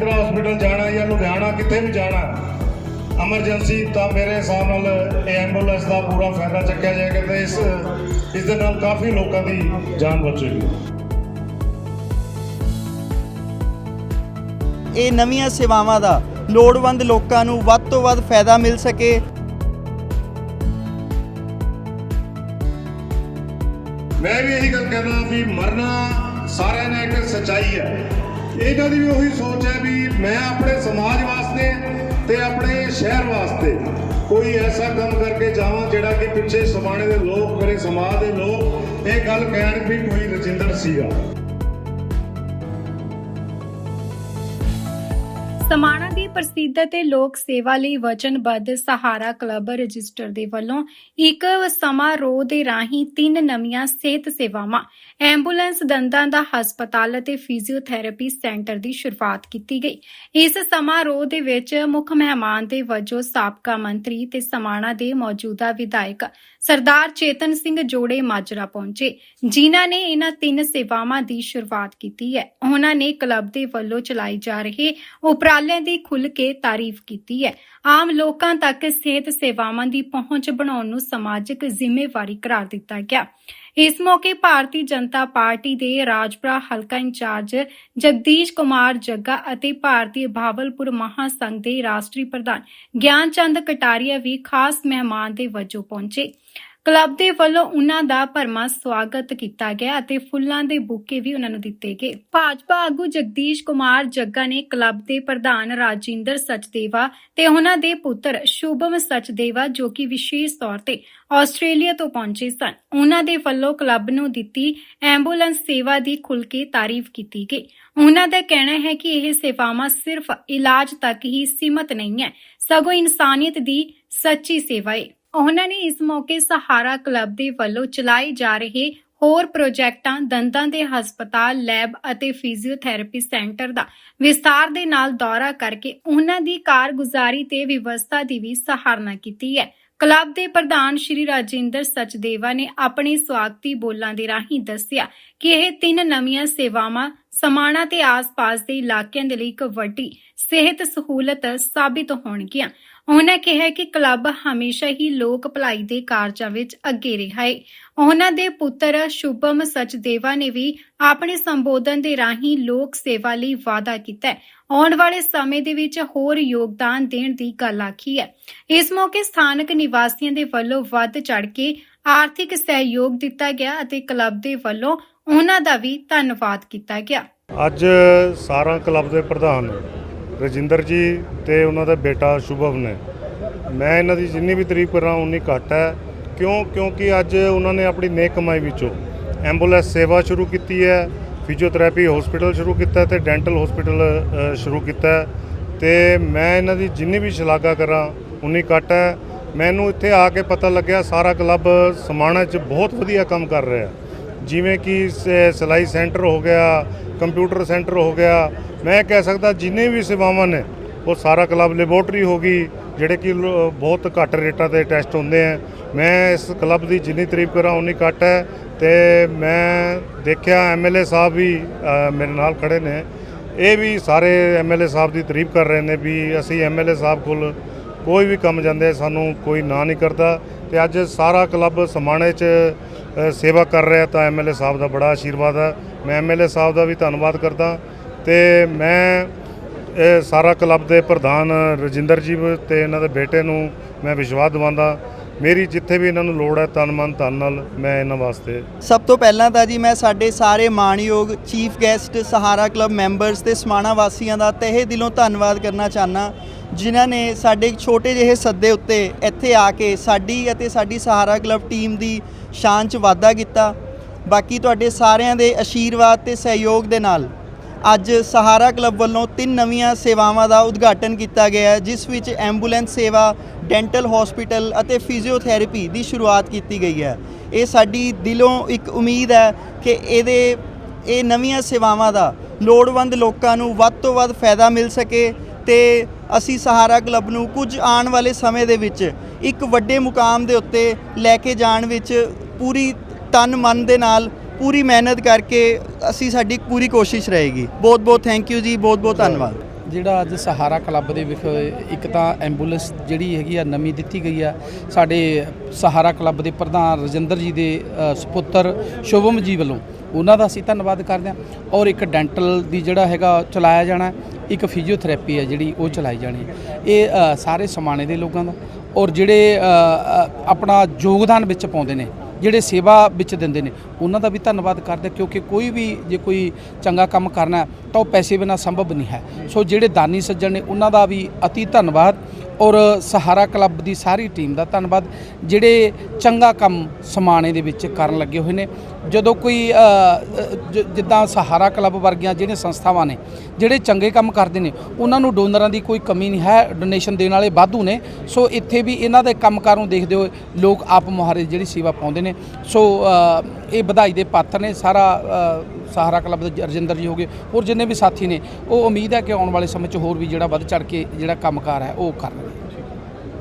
Rajindra hospital ਜਾਣਾ ਜਾਂ ਲੁਧਿਆਣਾ ਕਿਤੇ ਵੀ ਜਾਣਾ ਐਮਰਜੈਂਸੀ ਤਾਂ ਮੇਰੇ ਹਿਸਾਬ ਨਾਲ ਐਂਬੂਲੈਂਸ ਦਾ ਪੂਰਾ ਫਾਇਦਾ ਚੱਕਿਆ ਜਾਏਗਾ ਤੇ ਇਸ ਇਸ ਦੇ ਨਾਲ ਕਾਫੀ ਲੋਕਾਂ ਦੀ ਜਾਨ ਬਚੇਗੀ। ਇਹ ਨਵੀਆਂ ਸੇਵਾਵਾਂ ਦਾ ਲੋੜਵੰਦ ਲੋਕਾਂ ਨੂੰ ਵੱਧ ਤੋਂ ਵੱਧ ਫਾਇਦਾ ਮਿਲ ਸਕੇ। ਮੈਂ ਵੀ ਇਹੀ ਗੱਲ ਕਹਿੰਦਾ ਵੀ ਮਰਨਾ ਸਾਰਿਆਂ ਨੇ ਇੱਕ ਸੱਚਾਈ ਹੈ। ਇਹਨਾਂ ਦੀ ਵੀ ਉਹੀ ਸੋਚ ਹੈ ਵੀ ਮੈਂ ਆਪਣੇ ਸਮਾਜ ਵਾਸਤੇ ਤੇ ਆਪਣੇ ਸ਼ਹਿਰ ਵਾਸਤੇ ਕੋਈ ਐਸਾ ਕੰਮ ਕਰਕੇ ਜਾਵਾਂ ਜਿਹੜਾ ਕਿ ਪਿੱਛੇ ਸਮਾਣੇ ਦੇ ਲੋਕ, ਮੇਰੇ ਸਮਾਜ ਦੇ ਲੋਕ ਇਹ ਗੱਲ ਕਹਿਣ ਵੀ ਕੋਈ ਰਜਿੰਦਰ ਸੀਗਾ। ਸਮਾਣਾ ਦੀ ਪ੍ਰਸਿੱਧ ਤੇ ਲੋਕ ਸੇਵਾ ਲਈ ਵਚਨਬੱਧ ਸਹਾਰਾ ਕਲੱਬ ਰਜਿਸਟਰ ਦੇ ਵੱਲੋਂ ਇੱਕ ਸਮਾਰੋਹ ਦੇ ਰਾਹੀਂ ਤਿੰਨ ਨਵੀਆਂ ਸਿਹਤ ਸੇਵਾਵਾਂ, ਐਂਬੂਲੈਂਸ ਦੰਦਾਂ ਦਾ ਹਸਪਤਾਲ ਅਤੇ ਫਿਜ਼ੀਓਥੈਰੇਪੀ ਸੈਂਟਰ ਦੀ ਸ਼ੁਰੂਆਤ ਕੀਤੀ ਗਈ। ਇਸ ਸਮਾਰੋਹ ਦੇ ਵਿੱਚ ਮੁੱਖ ਮਹਿਮਾਨ ਦੇ ਵਜੋਂ ਸਾਬਕਾ ਮੰਤਰੀ ਤੇ ਸਮਾਣਾ ਦੇ ਮੌਜੂਦਾ ਵਿਧਾਇਕ ਸਰਦਾਰ ਚੇਤਨ ਸਿੰਘ ਜੋੜੇ ਮਾਜਰਾ ਪਹੁੰਚੇ, ਜਿਨ੍ਹਾਂ ਨੇ ਇਹਨਾਂ ਤਿੰਨ ਸੇਵਾਵਾਂ ਦੀ ਸ਼ੁਰੂਆਤ ਕੀਤੀ ਹੈ। ਉਹਨਾਂ ਨੇ ਕਲੱਬ ਦੇ ਵੱਲੋਂ ਚਲਾਈ ਜਾ ਰਹੇ ਉਪਰਾਲਿਆਂ ਦੀ ਖੁੱਲ੍ਹ ਕੇ ਤਾਰੀਫ ਕੀਤੀ ਹੈ। ਆਮ ਲੋਕਾਂ ਤੱਕ ਸਿਹਤ ਸੇਵਾਵਾਂ ਦੀ ਪਹੁੰਚ ਬਣਾਉਣ ਨੂੰ ਸਮਾਜਿਕ ਜ਼ਿੰਮੇਵਾਰੀ ਕਰਾਰ ਦਿੱਤਾ ਗਿਆ। ਇਸ ਮੌਕੇ ਭਾਰਤੀ ਜਨਤਾ ਪਾਰਟੀ ਦੇ ਰਾਜਪੁਰਾ ਹਲਕਾ ਇੰਚਾਰਜ ਜਗਦੀਸ਼ ਕੁਮਾਰ ਜੱਗਾ ਅਤੇ ਭਾਰਤੀ ਭਾਵਲਪੁਰ ਮਹਾਸੰਘ ਦੇ ਰਾਸ਼ਟਰੀ ਪ੍ਰਧਾਨ ਗਿਆਨ ਚੰਦ ਕਟਾਰੀਆ ਵੀ ਖਾਸ ਮਹਿਮਾਨ ਦੇ ਵਜੋਂ ਪਹੁੰਚੇ। ਕਲੱਬ ਦੇ ਵੱਲੋਂ ਉਹਨਾਂ ਦਾ ਭਰਮਾ ਸਵਾਗਤ ਕੀਤਾ ਗਿਆ ਅਤੇ ਫੁੱਲਾਂ ਦੇ ਬੁਕੇ ਵੀ ਉਹਨਾਂ ਨੂੰ ਦਿੱਤੇ ਗਏ। ਭਾਜਪਾ ਆਗੂ ਜਗਦੀਸ਼ ਕੁਮਾਰ ਜੱਗਾ ਨੇ ਕਲੱਬ ਦੇ ਪ੍ਰਧਾਨ ਰਾਜਿੰਦਰ ਸਚਦੇਵਾ ਤੇ ਉਹਨਾਂ ਦੇ ਪੁੱਤਰ ਸ਼ੁਭਮ ਸਚਦੇਵਾ, ਜੋ ਕਿ ਵਿਸ਼ੇਸ਼ ਤੌਰ ਤੇ ਆਸਟ੍ਰੇਲੀਆ ਤੋਂ ਪਹੁੰਚੇ ਸਨ, ਉਹਨਾਂ ਦੇ ਵੱਲੋਂ ਕਲੱਬ ਨੂੰ ਦਿੱਤੀ ਐਂਬੂਲੈਂਸ ਸੇਵਾ ਦੀ ਖੁੱਲ੍ਹ ਕੇ ਤਾਰੀਫ ਕੀਤੀ ਗਈ। ਉਹਨਾਂ ਦਾ ਕਹਿਣਾ ਹੈ ਕਿ ਇਹ ਸੇਵਾਵਾਂ ਸਿਰਫ ਇਲਾਜ ਤੱਕ ਹੀ ਸੀਮਤ ਨਹੀਂ ਹੈ, ਸਗੋਂ ਇਨਸਾਨੀਅਤ ਦੀ ਸੱਚੀ ਸੇਵਾ ਹੈ ਉਹਨਾਂ ਨੇ ਇਸ ਮੌਕੇ ਸਹਾਰਾ ਕਲੱਬ ਦੇ ਵੱਲੋਂ ਚਲਾਏ ਜਾ ਰਹੇ ਹੋਰ ਪ੍ਰੋਜੈਕਟਾਂ, ਦੰਦਾਂ ਦੇ ਹਸਪਤਾਲ, ਲੈਬ ਅਤੇ ਫਿਜ਼ੀਓਥੈਰੇਪੀ ਸੈਂਟਰ ਦਾ ਵਿਸਤਾਰ ਦੇ ਨਾਲ ਦੌਰਾ ਕਰਕੇ ਉਹਨਾਂ ਦੀ ਕਾਰਗੁਜ਼ਾਰੀ ਤੇ ਵਿਵਸਥਾ ਦੀ ਵੀ ਸਹਾਰਨਾ ਕੀਤੀ ਹੈ। ਕਲੱਬ ਦੇ ਪ੍ਰਧਾਨ ਸ਼੍ਰੀ ਰਾਜਿੰਦਰ ਸਚਦੇਵਾ ਨੇ ਆਪਣੇ ਸਵਾਗਤੀ ਬੋਲਾਂ ਦੇ ਰਾਹੀਂ ਦੱਸਿਆ ਕਿ ਇਹ ਤਿੰਨ ਨਵੀਆਂ ਸੇਵਾਵਾਂ ਸਮਾਣਾ ਤੇ ਆਸ-ਪਾਸ ਦੇ ਇਲਾਕਿਆਂ ਦੇ ਲਈ ਇੱਕ ਵੱਡੀ ਸਿਹਤ ਸਹੂਲਤ ਸਾਬਿਤ ਹੋਣਗੀਆਂ। ਉਹਨਾਂ ਕਿਹਾ ਕਿ ਕਲੱਬ ਹਮੇਸ਼ਾ ਹੀ ਲੋਕ ਭਲਾਈ ਦੇ ਕਾਰਜਾਂ ਵਿੱਚ ਅੱਗੇ ਰਿਹਾ ਹੈ ਉਹਨਾਂ ਦੇ ਪੁੱਤਰ ਸ਼ੁਭਮ ਸਚਦੇਵਾ ਨੇ ਵੀ ਆਪਣੇ ਸੰਬੋਧਨ ਦੇ ਰਾਹੀਂ ਲੋਕ ਸੇਵਾ ਲਈ ਵਾਅਦਾ ਕੀਤਾ ਹੈ। ਆਉਣ ਵਾਲੇ ਸਮੇਂ ਦੇ ਵਿੱਚ ਹੋਰ ਯੋਗਦਾਨ ਦੇਣ ਦੀ ਗੱਲ ਆਖੀ ਹੈ। ਇਸ ਮੌਕੇ ਸਥਾਨਕ ਨਿਵਾਸੀਆਂ ਦੇ ਵੱਲੋਂ ਵੱਧ ਚੜ ਕੇ ਆਰਥਿਕ ਸਹਿਯੋਗ ਦਿੱਤਾ ਗਿਆ ਅਤੇ ਕਲੱਬ ਦੇ ਵੱਲੋਂ ਉਹਨਾਂ ਦਾ ਵੀ ਧੰਨਵਾਦ ਕੀਤਾ ਗਿਆ। ਅੱਜ ਸਾਰਾ ਕਲੱਬ ਦੇ ਪ੍ਰਧਾਨ ਰਜਿੰਦਰ ਜੀ ਤੇ ਉਹਨਾਂ ਦਾ ਬੇਟਾ ਸ਼ੁਭਮ ਨੇ। ਮੈਂ ਇਹਨਾਂ ਦੀ ਜਿੰਨੀ ਵੀ ਤਾਰੀਫ ਕਰਾਂ ਉਨੀ ਘੱਟ ਹੈ। ਕਿਉਂ? ਕਿਉਂਕਿ ਅੱਜ ਉਹਨਾਂ ਨੇ ਆਪਣੀ ਨੇਕ ਕਮਾਈ ਵਿੱਚੋਂ ਐਂਬੂਲੈਂਸ ਸੇਵਾ ਸ਼ੁਰੂ ਕੀਤੀ ਹੈ, ਫਿਜ਼ੀਓਥੈਰੇਪੀ ਹਸਪੀਟਲ ਸ਼ੁਰੂ ਕੀਤਾ ਹੈ ਤੇ ਡੈਂਟਲ ਹਸਪੀਟਲ ਸ਼ੁਰੂ ਕੀਤਾ ਹੈ। ਤੇ ਮੈਂ ਇਹਨਾਂ ਦੀ ਜਿੰਨੀ ਵੀ ਸ਼ਲਾਘਾ ਕਰਾਂ ਉਨੀ ਘੱਟ ਹੈ। ਮੈਨੂੰ ਇੱਥੇ ਆ ਕੇ ਪਤਾ ਲੱਗਿਆ, ਸਾਰਾ ਕਲੱਬ ਸਮਾਣਾ 'ਚ ਬਹੁਤ ਵਧੀਆ ਕੰਮ ਕਰ ਰਿਹਾ ਜਿਵੇਂ ਕਿ ਸਿਲਾਈ ਸੈਂਟਰ ਹੋ ਗਿਆ, ਕੰਪਿਊਟਰ ਸੈਂਟਰ ਹੋ ਗਿਆ, ਮੈਂ ਕਹਿ ਸਕਦਾ ਜਿੰਨੇ ਵੀ ਸੇਵਾਵਾਂ ਨੇ, ਉਹ ਸਾਰਾ ਕਲੱਬ ਲੈਬੋਰਟਰੀ ਹੋ ਗਈ, ਜਿਹੜੇ ਕਿ ਬਹੁਤ ਘੱਟ ਰੇਟਾਂ ਤੇ ਟੈਸਟ ਹੁੰਦੇ ਆ। ਮੈਂ ਇਸ ਕਲੱਬ ਦੀ ਜਿੰਨੀ ਤਾਰੀਫ ਕਰਾਂ, ਉਨੀ ਘੱਟ ਹੈ ਤੇ ਮੈਂ ਦੇਖਿਆ ਐਮਐਲਏ ਸਾਹਿਬ ਵੀ ਮੇਰੇ ਨਾਲ ਖੜੇ ਨੇ। ਇਹ ਵੀ ਸਾਰੇ ਐਮਐਲਏ ਸਾਹਿਬ ਦੀ ਤਾਰੀਫ ਕਰ ਰਹੇ ਨੇ ਵੀ ਅਸੀਂ ਐਮਐਲਏ ਸਾਹਿਬ ਕੋਲ ਕੋਈ ਵੀ ਕੰਮ ਜਾਂਦੇ ਸਾਨੂੰ ਕੋਈ ਨਾ ਨਹੀਂ ਕਰਦਾ ਤੇ ਅੱਜ ਸਾਰਾ ਕਲੱਬ ਸਮਾਣੇ 'ਚ ਸੇਵਾ ਕਰ ਰਿਹਾ ਤਾਂ ਐਮਐਲਏ ਸਾਹਿਬ ਦਾ ਬੜਾ ਆਸ਼ੀਰਵਾਦ ਹੈ ਮੈਂ ਐਮਐਲਏ ਸਾਹਿਬ ਦਾ ਵੀ ਧੰਨਵਾਦ ਕਰਦਾ ਤੇ ਮੈਂ ਇਹ ਸਾਰਾ ਕਲੱਬ ਦੇ ਪ੍ਰਧਾਨ ਰਜਿੰਦਰ ਜੀ ਤੇ ਇਹਨਾਂ ਦੇ ਬੇਟੇ ਨੂੰ ਮੈਂ ਵਿਸ਼ਵਾਸ ਦਿਵਾਉਂਦਾ। ਮੇਰੀ ਜਿੱਥੇ ਵੀ ਇਹਨਾਂ ਨੂੰ ਲੋੜ ਹੈ ਤਨ ਮਨ ਧਨ ਨਾਲ ਮੈਂ ਇਹਨਾਂ ਵਾਸਤੇ ਸਭ ਤੋਂ ਪਹਿਲਾਂ ਤਾਂ ਜੀ ਮੈਂ ਸਾਡੇ ਸਾਰੇ ਮਾਣਯੋਗ chief guest, Sahara club members ਤੇ ਸਮਾਣਾ ਵਾਸੀਆਂ ਦਾ ਤਹਿ ਦਿਲੋਂ ਧੰਨਵਾਦ ਕਰਨਾ ਚਾਹਨਾ ਜਿਨ੍ਹਾਂ ਨੇ ਸਾਡੇ ਛੋਟੇ ਜਿਹੇ ਸੱਦੇ ਉੱਤੇ ਇੱਥੇ ਆ ਕੇ ਸਾਡੀ ਅਤੇ ਸਾਡੀ ਸਹਾਰਾ ਕਲੱਬ ਟੀਮ ਦੀ ਸ਼ਾਨ 'ਚ ਵਾਧਾ ਕੀਤਾ। ਬਾਕੀ ਤੁਹਾਡੇ ਸਾਰਿਆਂ ਦੇ ਆਸ਼ੀਰਵਾਦ ਤੇ ਸਹਿਯੋਗ ਦੇ ਨਾਲ ਅੱਜ ਸਹਾਰਾ ਕਲੱਬ ਵੱਲੋਂ ਤਿੰਨ ਨਵੀਆਂ ਸੇਵਾਵਾਂ ਦਾ ਉਦਘਾਟਨ ਕੀਤਾ ਗਿਆ ਜਿਸ ਵਿੱਚ ਐਂਬੂਲੈਂਸ ਸੇਵਾ, ਡੈਂਟਲ ਹਸਪੀਟਲ ਅਤੇ ਫਿਜ਼ੀਓਥੈਰੇਪੀ ਦੀ ਸ਼ੁਰੂਆਤ ਕੀਤੀ ਗਈ ਹੈ। ਇਹ ਸਾਡੀ ਦਿਲੋਂ ਇੱਕ ਉਮੀਦ ਹੈ ਕਿ ਇਹਦੇ, ਇਹ ਨਵੀਆਂ ਸੇਵਾਵਾਂ ਦਾ ਲੋੜਵੰਦ ਲੋਕਾਂ ਨੂੰ ਵੱਧ ਤੋਂ ਵੱਧ ਫਾਇਦਾ ਮਿਲ ਸਕੇ ਤੇ ਅਸੀਂ ਸਹਾਰਾ ਕਲੱਬ ਨੂੰ ਕੁਝ ਆਉਣ ਵਾਲੇ ਸਮੇਂ ਦੇ ਵਿੱਚ ਇੱਕ ਵੱਡੇ ਮੁਕਾਮ ਦੇ ਉੱਤੇ ਲੈ ਕੇ ਜਾਣ ਵਿੱਚ ਪੂਰੀ ਤਨ ਮਨ ਦੇ ਨਾਲ, ਪੂਰੀ ਮਿਹਨਤ ਕਰਕੇ ਅਸੀਂ ਸਾਡੀ ਪੂਰੀ ਕੋਸ਼ਿਸ਼ ਰਹੇਗੀ। ਬਹੁਤ ਬਹੁਤ ਥੈਂਕ ਯੂ ਜੀ ਬਹੁਤ ਬਹੁਤ ਧੰਨਵਾਦ। ਜਿਹੜਾ ਅੱਜ ਸਹਾਰਾ ਕਲੱਬ ਦੇ ਵਿਖ ਇੱਕ ਤਾਂ ਐਂਬੂਲੈਂਸ ਜਿਹੜੀ ਹੈਗੀ ਆ ਨਵੀਂ ਦਿੱਤੀ ਗਈ ਆ। ਸਾਡੇ ਸਹਾਰਾ ਕਲੱਬ ਦੇ ਪ੍ਰਧਾਨ ਰਜਿੰਦਰ ਜੀ ਦੇ ਅ, ਸੁਪੁੱਤਰ ਸ਼ੁਭਮ ਜੀ ਵੱਲੋਂ ਉਹਨਾਂ ਦਾ ਅਸੀਂ ਧੰਨਵਾਦ ਕਰਦੇ ਹਾਂ। ਔਰ ਇੱਕ ਡੈਂਟਲ ਦੀ ਜਿਹੜਾ ਹੈਗਾ ਚਲਾਇਆ ਜਾਣਾ ਇੱਕ ਫਿਜ਼ੀਓਥੈਰੇਪੀ ਹੈ ਜਿਹੜੀ ਉਹ ਚਲਾਈ ਜਾਣੀ ਇਹ ਸਾਰੇ ਸਮਾਣੇ ਦੇ ਲੋਕਾਂ ਦਾ। ਔਰ ਜਿਹੜੇ ਆਪਣਾ ਯੋਗਦਾਨ ਵਿੱਚ ਪਾਉਂਦੇ ਨੇ ਜਿਹੜੇ ਸੇਵਾ ਵਿੱਚ ਦਿੰਦੇ ਨੇ, ਉਹਨਾਂ ਦਾ ਵੀ ਧੰਨਵਾਦ ਕਰਦੇ ਕਿਉਂਕਿ ਕੋਈ ਵੀ ਜੇ ਕੋਈ ਚੰਗਾ ਕੰਮ ਕਰਨਾ ਤਾਂ ਉਹ ਪੈਸੇ ਬਿਨਾਂ ਸੰਭਵ ਨਹੀਂ ਹੈ। ਸੋ ਜਿਹੜੇ ਦਾਨੀ ਸੱਜਣ ਨੇ, ਉਹਨਾਂ ਦਾ ਵੀ ਅਤੀ ਧੰਨਵਾਦ ਔਰ ਸਹਾਰਾ ਕਲੱਬ ਦੀ ਸਾਰੀ ਟੀਮ ਦਾ ਧੰਨਵਾਦ, ਜਿਹੜੇ ਚੰਗਾ ਕੰਮ ਸਮਾਣੇ ਦੇ ਵਿੱਚ ਕਰਨ ਲੱਗੇ ਹੋਏ ਨੇ। ਜਦੋਂ ਕੋਈ ਜਿੱਦਾਂ ਸਹਾਰਾ ਕਲੱਬ ਵਰਗੀਆਂ ਜਿਹੜੀਆਂ ਸੰਸਥਾਵਾਂ ਨੇ, ਜਿਹੜੇ ਚੰਗੇ ਕੰਮ ਕਰਦੇ ਨੇ, ਉਹਨਾਂ ਨੂੰ ਡੋਨਰਾਂ ਦੀ ਕੋਈ ਕਮੀ ਨਹੀਂ ਹੈ, ਡੋਨੇਸ਼ਨ ਦੇਣ ਵਾਲੇ ਵਾਧੂ ਨੇ, ਸੋ ਇੱਥੇ ਵੀ ਇਹਨਾਂ ਦੇ ਕੰਮਕਾਰ ਨੂੰ ਦੇਖਦੇ ਹੋਏ ਲੋਕ ਆਪ ਮੁਹਾਰੇ ਜਿਹੜੀ ਸੇਵਾ ਪਾਉਂਦੇ ਨੇ। ਸੋ ਇਹ ਵਧਾਈ ਦੇ ਪਾਤਰ ਨੇ, ਸਾਰਾ ਸਹਾਰਾ ਕਲੱਬ ਦੇ ਰਜਿੰਦਰ ਜੀ ਹੋਗੇ ਹੋਰ ਜਿੰਨੇ ਵੀ ਸਾਥੀ ਨੇ, ਉਹ ਉਮੀਦ ਹੈ ਕਿ ਆਉਣ ਵਾਲੇ ਸਮੇਂ 'ਚ ਹੋਰ ਵੀ ਜਿਹੜਾ ਵੱਧ ਚੜ ਕੇ ਜਿਹੜਾ ਕੰਮਕਾਰ ਹੈ ਉਹ ਕਰਨਗੇ।